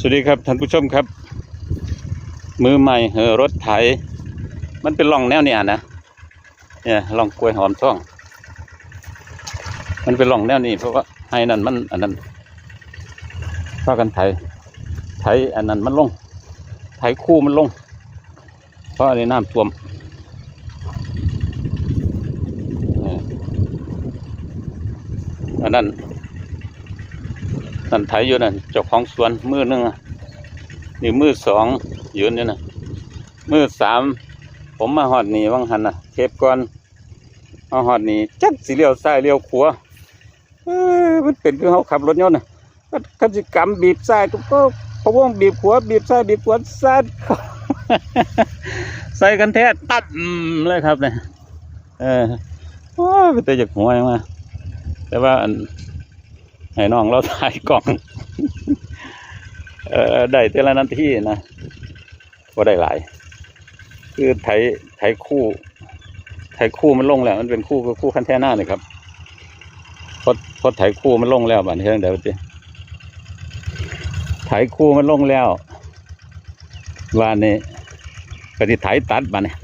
สวัสดีครับท่านผู้ชมครับ มือใหม่เหอรถไถ มันเป็นร่องแนวเนี่ยนะเนี่ยร่องกล้วยหอมท่อง มันเป็นร่องแนวนี้เพราะว่าไอ้นั่นมันอันนั้นพากันไถไถอันนั้นมันลงไถคู่มันลง เพราะอันนี้น้ำท่วมอันนั้น นั่นไถอยู่นั่นเจ้าของสวนมือหนึ่งนี่มือสองอยู่นี่นะมือสามผมมาหอดนี่วังหันนะเทปก่อนมาหอดนี่จักสิเลี้ยวซ้ายเลี้ยวขวาเอ้ยมันเป็นคือเขาขับรถยนต์นะก็กิจกรรมบีบซ้ายก็ก็พะวงบีบขวาบีบซ้ายบีบขวาซ้ายใส่กันแท้ตัดเลยครับเนี่ยเออโอ้ยไปเตะจากหัวยังมาแต่ว่า ให้น้องเราถ่ายกล่อง เออได้แต่ละนาทีนะว่าได้หลาย คือไถไถคู่ ไถคู่มันลงแล้ว มันเป็นคู่คู่คันแท่หน้าเนี่ยครับพอพอไถคู่มันลงแล้วบ้านเฮ้ยเดี๋ยวสิไถคู่มันลงแล้วบ้านนี้ปฏิไถตัดบ้านนี้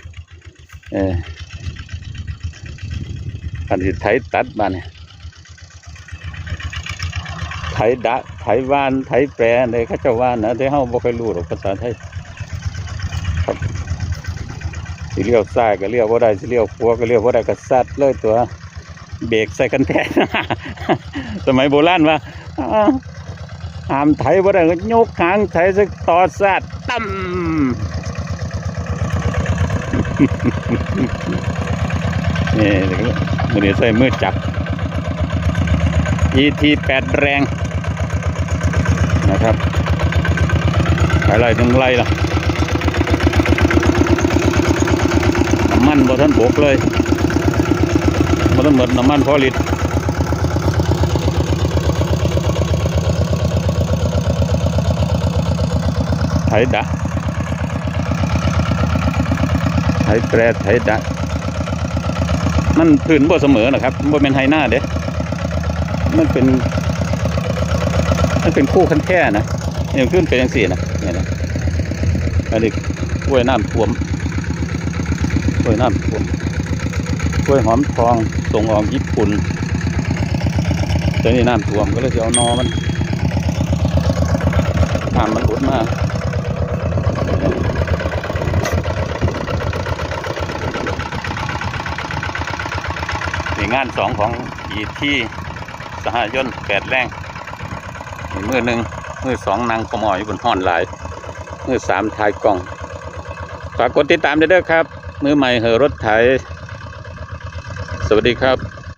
เออปฏิไถตัดบ้านนี้ ไถดะไถวานไถแปรเลยเขาเจะว่านนะแต่เฮาบ่เคยรู้หรอกภาษาไทยครับสิเลี้ยวซ้ายก็เลี้ยวบ่ได้สิเลี้ยวขวาก็เลี้ยวบ่ได้ก็ซัดเลยตัวเบรกใส่กันแทนสมัยโบราณว่าหามไถบ่ได้ก็ยกหางไถใส่ต่อซัดตั้มนี่เดี๋ยวมือนี้ใส่มือจับ ET แปดแรง นะครับอะไรถึงไรล่ะน้ำมันบ่ทันบกเลยบ่ทันหมดน้ำมันพอลิตรไถดะไถแปรไถดะมันพื้นบ่เสมอนะครับบ่เป็นไฮหน้าเด้ มันเป็น มันเป็นคู่คันแค่นะเนี่ยขึ้นเป็นยังสี่นะเนี่ยนะอันนี้กล้วยน้ำท่วมกล้วยน้ำท่วมกล้วยหอมทองส่งออกญี่ปุ่นแต่นี่น้ำท่วมก็เลยเอานอมันน้ำมันอุดมากนี่งานสองของอีที่สหยนต์แปดแรง มือหนึ่งมือสองนางขโมอยอยู่บนห้อนหลาย มือสามถ่ายกล่องฝากกดติดตามด้วยครับ มือใหม่เหอรถไถสวัสดีครับ